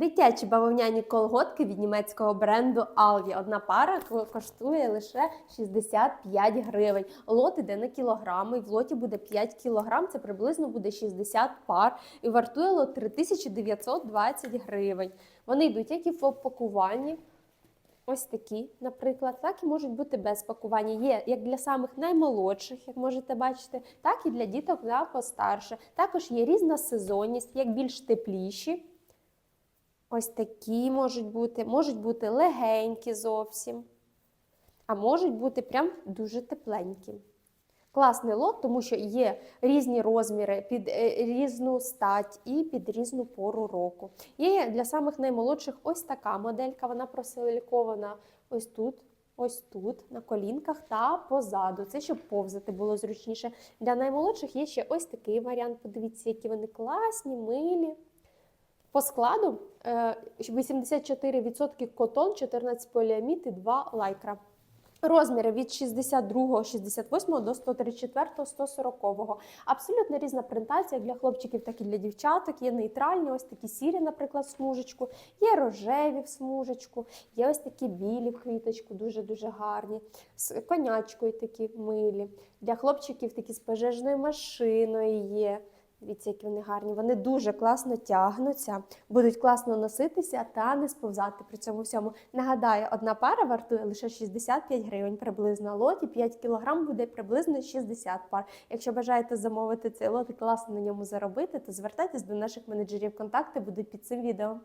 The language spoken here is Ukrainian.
Дитячі бавовняні колготки від німецького бренду Alvi. Одна пара коштує лише 65 гривень. Лот іде на кілограми, і в лоті буде 5 кілограм, це приблизно буде 60 пар. І вартує лот 3920 гривень. Вони йдуть як і в пакуванні. Ось такі, наприклад, так і можуть бути без пакування. Є як для самих наймолодших, як можете бачити, так і для діток на постарше. Також є різна сезонність, як більш тепліші. Ось такі можуть бути, можуть бути легенькі зовсім, а можуть бути прям дуже тепленькі. Класний лот, тому що є різні розміри під е, різну стать і під різну пору року. Є для самих наймолодших ось така моделька, вона просилікована ось тут. Ось тут, на колінках та позаду. Це щоб повзати було зручніше. Для наймолодших є ще ось такий варіант. Подивіться, які вони класні, милі. По складу е, 84% котон, 14 поліамід і 2 лайкра. Розміри від 62, 68 до 134, 140. Абсолютно різна принтація для хлопчиків, так і для дівчаток. Є нейтральні, ось такі сірі, наприклад, смужечку, є рожеві в смужечку, є ось такі білі в квіточку, дуже-дуже гарні, з конячкою такі милі. Для хлопчиків такі з пожежною машиною є. Дивіться, які вони гарні. Вони дуже класно тягнуться, будуть класно носитися та не сповзати при цьому всьому. Нагадаю, одна пара вартує лише 65 гривень приблизно. Лоті 5 кг буде приблизно 60 пар. Якщо бажаєте замовити цей лот і класно на ньому заробити, то звертайтесь до наших менеджерів. Контакти будуть під цим відео.